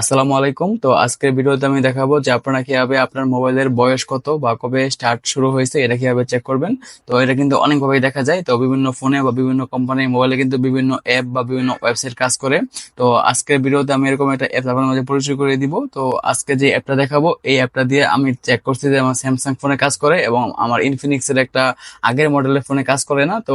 আসসালামু আলাইকুম। তো আজকের ভিডিওতে আমি দেখাবো যে আপনারা কীভাবে আপনার মোবাইলের বয়স কত বা কবে স্টার্ট শুরু হয়েছে, এটা কীভাবে চেক করবেন। তো এটা কিন্তু অনেকভাবেই দেখা যায়। তো বিভিন্ন ফোনে বা বিভিন্ন কোম্পানির মোবাইলে কিন্তু বিভিন্ন অ্যাপ বা বিভিন্ন ওয়েবসাইট কাজ করে। তো আজকের ভিডিওতে আমি এরকম একটা অ্যাপ আপনার মাঝে পরিচয় করে দিব। তো আজকে যে অ্যাপটা দেখাবো, এই অ্যাপটা দিয়ে আমি চেক করছি যে আমার স্যামসাং ফোনে কাজ করে এবং আমার ইনফিনিক্সের একটা আগের মডেলের ফোনে কাজ করে না। তো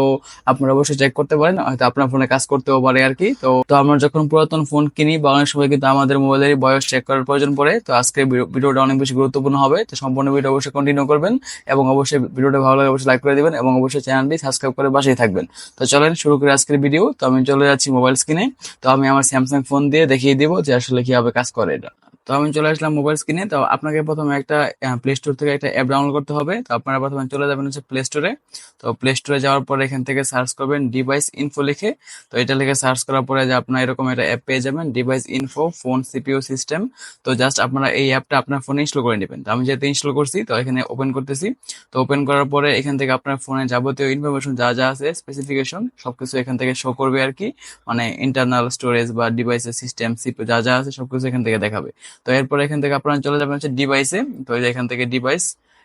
আপনারা অবশ্যই চেক করতে পারেন, হয়তো আপনার ফোনে কাজ করতেও পারে আর কি। তো আমরা যখন পুরাতন ফোন কিনি, বা অনেক সময় কিন্তু আমাদের মোবাইলের বয়স চেক করার প্রয়োজন পড়ে, তো আজকে ভিডিওটা অনেক বেশি গুরুত্বপূর্ণ হবে। তো সম্পূর্ণ ভিডিও অবশ্যই কন্টিনিউ করবেন এবং অবশ্যই ভিডিওটা ভালো লাগে অবশ্যই লাইক করে দেবেন এবং অবশ্যই চ্যানেলটি সাবস্ক্রাইব করে পাশেই থাকবেন। তো চলেন শুরু করে আজকের ভিডিও তো আমি চলে যাচ্ছি মোবাইল স্ক্রিনে তো আমি আমার স্যামসাং ফোন দিয়ে দেখিয়ে দিব যে আসলে কীভাবে কাজ করে এটা। তো আমি চলে আসলাম মোবাইল স্ক্রিনে তো আপনাকে প্রথমে একটা প্লে স্টোর থেকে একটা অ্যাপ ডাউনলোড করতে হবে। তো আপনারা প্রথমে চলে যাবেন হচ্ছে প্লে স্টোরে তো প্লে স্টোরে যাওয়ার পর এখান থেকে সার্চ করবেন ডিভাইস ইনফো লিখে। তো এটা লিখে সার্চ করার পরে যে আপনার এরকম একটা অ্যাপ পেয়ে যাবেন device info phone CPU system তো জাস্ট আপনারা এই অ্যাপটা আপনার ফোনে ইনস্টল করে নেবেন। তো আমি যেহেতু ইনস্টল করছি, তো এখানে ওপেন করতেছি। তো ওপেন করার পরে এখান থেকে আপনার ফোনে যাবতীয় ইনফরমেশন যা যা আছে স্পেসিফিকেশন সবকিছু এখান থেকে শো করবে আর কি। মানে ইন্টারনাল স্টোরেজ বা ডিভাইসের সিস্টেম সিপিইউ যা যা আছে, সবকিছু এখান থেকে দেখাবে। তো এরপর এখান থেকে আপনারা চলে যাবেন হচ্ছে ডিভাইসে তো এখান থেকে ডিভাইস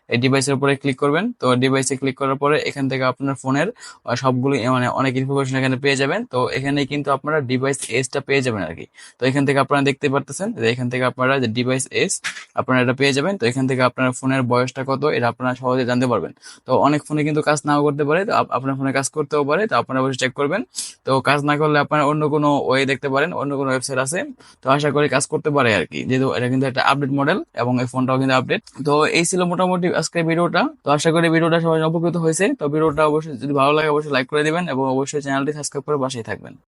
এই ডিভাইসের উপরে ক্লিক করবেন। তো ডিভাইসে ক্লিক করার পরে এখান থেকে আপনার ফোনের সবগুলো মানে অনেক ইনফরমেশন এখানে পেয়ে যাবেন। তো এখানে কিন্তু আপনারা ডিভাইস এসটা পেয়ে যাবেন আর কি তো এখান থেকে আপনারা দেখতে পারতেছেন যে এখান থেকে আপনারা যে ডিভাইস এস আপনারা এটা পেয়ে যাবেন। তো এখান থেকে আপনার ফোনের বয়সটা কত, এটা আপনারা সহজে জানতে পারবেন। তো অনেক ফোনে কিন্তু কাজ নাও করতে পারে, তো আপনার ফোনে কাজ করতেও পারে, তো আপনারা অবশ্যই চেক করবেন। তো কাজ না করলে আপনারা অন্য কোনো ওয়ে দেখতে পারেন, অন্য কোনো ওয়েবসাইট আছে। তো আশা করি কাজ করতে পারে আর কি যেহেতু এটা কিন্তু একটা আপডেট মডেল এবং এই ফোনটাও কিন্তু আপডেট তো এই ছিল মোটামুটি আজকের ভিডিওটা। তো আশা করি ভিডিওটা সবাই উপকৃত হয়েছে। তো ভিডিওটা অবশ্যই যদি ভালো লাগে, অবশ্যই লাইক করে দিবেন এবং অবশ্যই চ্যানেলটি সাবস্ক্রাইব করে পাশেই থাকবেন।